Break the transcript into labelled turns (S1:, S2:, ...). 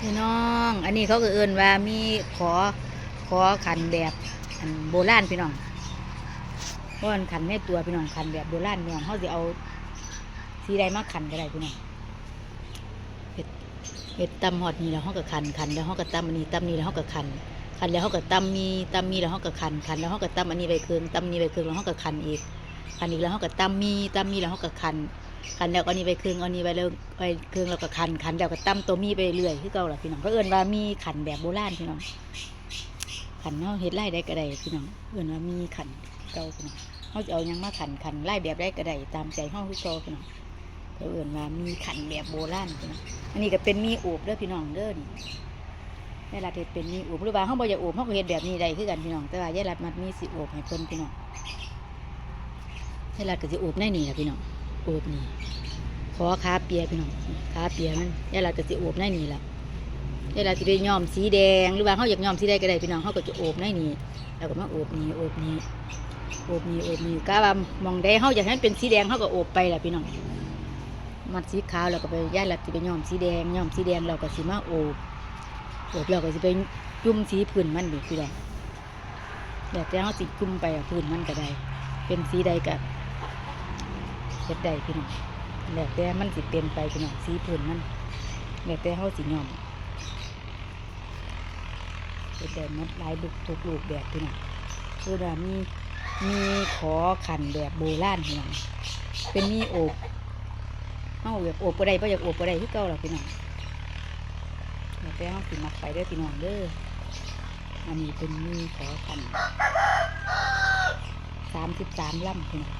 S1: พี่น้อง อันนี้เขาก็เอินว่ามีขอขอขันแบบอันโบราณพี่น้องเพราะมันขันในตัวพี่น้องขันแบบโบราณพี่น้องเขาจะเอาสีใดมาขันก็ได้พี่น้องเห็ดเห็ดตำหอดนี่แล้วเขาก็ขันขันแล้วเขาก็ตำอันนี้ตำนี้แล้วเขาก็ขันขันแล้วเขาก็ตำมีตำมีแล้วเขาก็ขันขันแล้วเขาก็ตำอันนี้ใบเคืองตำนี้ใบเคืองแล้วเขาก็ขันอีกขันอีกแล้วเขาก็ตำมีตำมีแล้วเขาก็ขัน ขันแล้วก็เอานี่ไปเครื่องเอานี่ไปเริ่มไปเครื่องแล้วก็ขันขันแล้วก็ตั้มตัวมีไปเรื่อยคือเก่าล่ะพี่น้องก็เอิ้นว่ามีขันแบบโบราณพี่น้องขันเนาะเฮ็ดไร่ได้ก็ได้พี่น้องเอิ้นว่ามีขันเก่าพี่น้องเฮาจะเอายังมาขันขันไร่แบบได้ก็ได้ตามใจเฮาคือเก่าพี่น้องก็เอิ้นว่ามีขันแบบโบราณพี่น้องอันนี้ก็เป็นมีโอบเด้อพี่น้องเด้อนี่ยายรัดเฮ็ดเป็นมีโอบหรือว่าเฮาบ่อยากโอบเฮาก็เฮ็ดแบบนี้ได้คือกันพี่น้องแต่ว่ายายรัดมัดมีสิโอบให้เพิ่นพี่น้องยายรัดก็สิโอบในนี่ล่ะพี่น้อง โอบนี่ขอขาเปียพี่น้องขาเปียมันยายเราจะสิโอบในนี่แหละยายเราจะไปย้อมสีแดงหรือว่าเขาอยากย้อมสีแดงก็ได้พี่น้องเขาก็จะโอบในนี่แล้วก็มาโอบนี่โอบนี่โอบนี่โอบนี่กะว่ามองได้เขาอยากให้นเป็นสีแดงเขาก็โอบไปแหละพี่น้องมัดสีขาวแล้วก็ไปยายเราจะไปย้อมสีแดงย้อมสีแดงเราก็สิมาโอบโอบแล้วก็จะไปจุ่มสีพื้นมันดิพี่น้องอยากจะเขาสิจุ่มไปอะพื้นมันก็ได้ เป็นสีใดก็ เฮ็ดได้พี่น้องแล้วแต่มันสิเปลี่ยนไปพี่น้องสีพื้นมันแล้วแต่เขาสิยอมเป็นแต่มัดลายลูกทุกลูกแบบพี่น้องคือว่ามีมีขอขันแบบโบราณพี่น้องเป็นมีโอบเอาแบบโอบก็ได้เพราะอยากโอบก็ได้ที่เก่าหรอกพี่น้องแล้วแต่เขาสิมักไปเด้อพี่น้องเด้ออันนี้เป็นมีขอขันสามสิบสามลำพี่น้อง